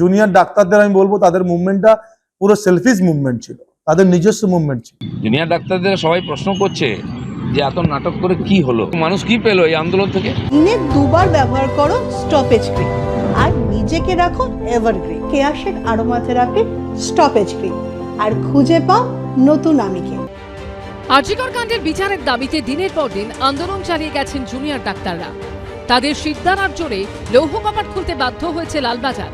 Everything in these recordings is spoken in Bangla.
জুনিয়র ডাক্তারদের আমি বলব তাদের মুভমেন্টটা পুরো সেলফিস মুভমেন্ট ছিল। তাদের নিজস্ব মুভমেন্ট ছিল। জুনিয়র ডাক্তারদের সবাই প্রশ্ন করছে যে এত নাটক করে কি হলো? মানুষ কি পেল এই আন্দোলন থেকে? দিনে দুবার ব্যবহার করো স্টপেজ ক্রিম আর নিজেকে রাখো এভারগ্রিন কেয়াশেড আরোমা থেরাপি স্টপেজ ক্রিম আর খুঁজে পাও নতুন আমিকে। আর্জিকর কাণ্ডের বিচারের দাবিতে দিনের পর দিন আন্দোলন চালিয়ে গেছেন জুনিয়র ডাক্তাররা। তাদের সিদ্ধানার জোরে লৌহ কপাট খুলতে বাধ্য হয়েছে লালবাজার।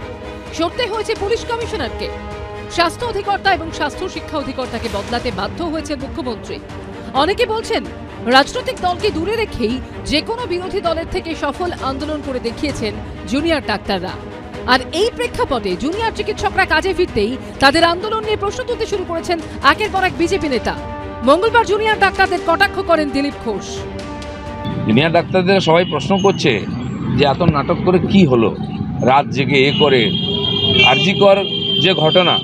সরতে হয়েছে পুলিশ কমিশনারকে। স্বাস্থ্য অধিকর্তা এবং স্বাস্থ্য শিক্ষা অধিকর্তাকে বদলাতে বাধ্য হয়েছে মুখ্যমন্ত্রী। অনেকে বলছেন, রাজনৈতিক দলকে দূরে রেখেই যে কোনো বিরোধী দলের থেকে সফল আন্দোলন করে দেখিয়েছেন জুনিয়র ডাক্তাররা। আর এই প্রেক্ষাপটে জুনিয়র চিকিৎসকরা কাজে ফিরতেই তাদের আন্দোলন নিয়ে প্রশ্ন তুলতে শুরু করেছেন একের পর এক বিজেপি নেতা। মঙ্গলবার জুনিয়র ডাক্তারদের কটাক্ষ করেন দিলীপ ঘোষ। জুনিয়র ডাক্তারদের সবাই প্রশ্ন করছে যে, এত নাটক করে কি হলো? রাত জেগে এ করে আরজিকর যে ঘটনা,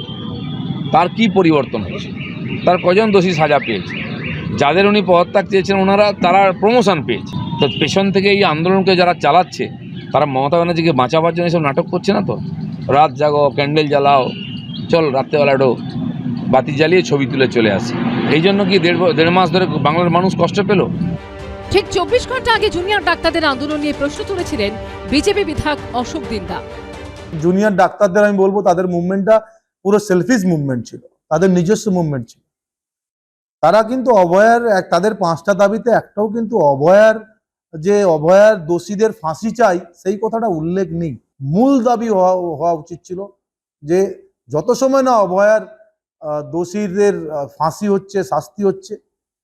তার কি পরিবর্তন হয়েছে? তার কজন দোষী সাজা পেয়েছে? যাদের উনি পদত্যাগ চেয়েছেন, ওনারা তারা প্রমোশন পেয়েছে। তো পেছন থেকে এই আন্দোলনকে যারা চালাচ্ছে, তারা মমতা ব্যানার্জিকে বাঁচাবার জন্য এসব নাটক করছে না তো? রাত জাগো, ক্যান্ডেল জ্বালাও, চল রাত্রেবেলা একটু বাতি জ্বালিয়ে ছবি তুলে চলে আসে। এই জন্য কি দেড় দেড় মাস ধরে বাংলার মানুষ কষ্ট পেল? ঠিক চব্বিশ ঘণ্টা আগে জুনিয়র ডাক্তারদের আন্দোলন নিয়ে প্রশ্ন তুলেছিলেন বিজেপি বিধায়ক অশোক দিন্দা জুনিয়র ডাক্তারদের আমি বলব, তাদের মুভমেন্টটা পুরো সেলফিস মুভমেন্ট ছিল, তাদের নিজস্ব মুভমেন্ট ছিল। তারা কিন্তু অভয়ার তাদের পাঁচটা দাবিতে একটাও কিন্তু অভয়ার, যে অভয়ার দোষীদের ফাঁসি চাই, সেই কথাটা উল্লেখ নেই। মূল দাবি হওয়া উচিত ছিল যে, যত সময় না অভয়ার দোষীদের ফাঁসি হচ্ছে, শাস্তি হচ্ছে,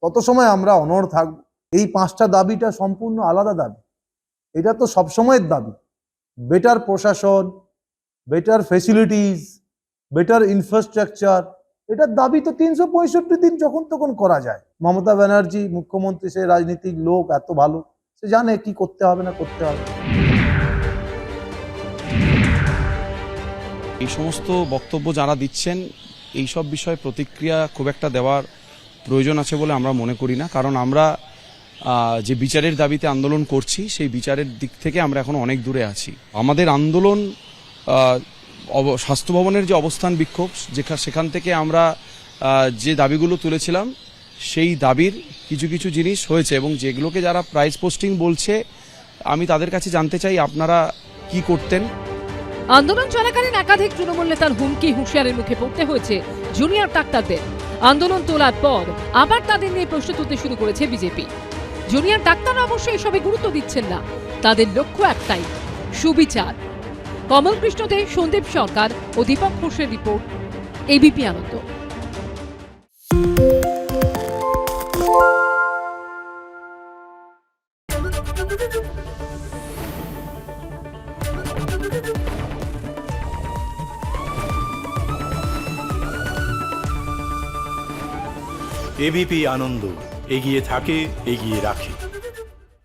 তত সময় আমরা অনড় থাকব। এই পাঁচটা দাবিটা সম্পূর্ণ আলাদা দাবি। এটা তো সবসময়ের দাবি। বেটার প্রশাসন বেটার ফেসিলিটিস বেটার ইনফ্রাস্ট্রাকচার এটার দাবি তো তিনশো পঁয়ষট্টি দিন যখন তখন করা যায়। মমতা ব্যানার্জি, মুখ্যমন্ত্রী সে রাজনীতিক লোক এত ভালো, সে জানে কি করতে হবে না করতে হবে। এই সমস্ত বক্তব্য যারা দিচ্ছেন, এই সব বিষয়ে প্রতিক্রিয়া খুব একটা দেওয়ার প্রয়োজন আছে বলে আমরা মনে করি না। কারণ আমরা যে বিচারের দাবিতে আন্দোলন করছি, সেই বিচারের দিক থেকে আমরা এখন অনেক দূরে আছি। আমাদের আন্দোলন স্বাস্থ্য ভবনের যে অবস্থান বিক্ষোভ, যেখা সেখান থেকে আমরা যে দাবিগুলো তুলেছিলাম, সেই দাবির কিছু কিছু জিনিস হয়েছে এবং যেগুলোকে যারা প্রাইজ পোস্টিং বলছে, আমি তাদের কাছে জানতে চাই আপনারা কি করতেন। আন্দোলন চলাকালীন একাধিক তৃণমূল নেতার হুমকি হুঁশিয়ারের মুখে পড়তে হয়েছে জুনিয়র ডাক্তারদের। আন্দোলন তোলার পর আবার তাদের নিয়ে প্রশ্ন তুলতে শুরু করেছে বিজেপি। জুনিয়র ডাক্তাররা অবশ্য এসবে গুরুত্ব দিচ্ছেন না। তাদের লক্ষ্য একটাই, সুবিচার। কমল কৃষ্ণ দে সন্দীপ সরকার ও দীপক ঘোষের report ABP Ananda. ABP Ananda, এগিয়ে থাকে, এগিয়ে রাখে।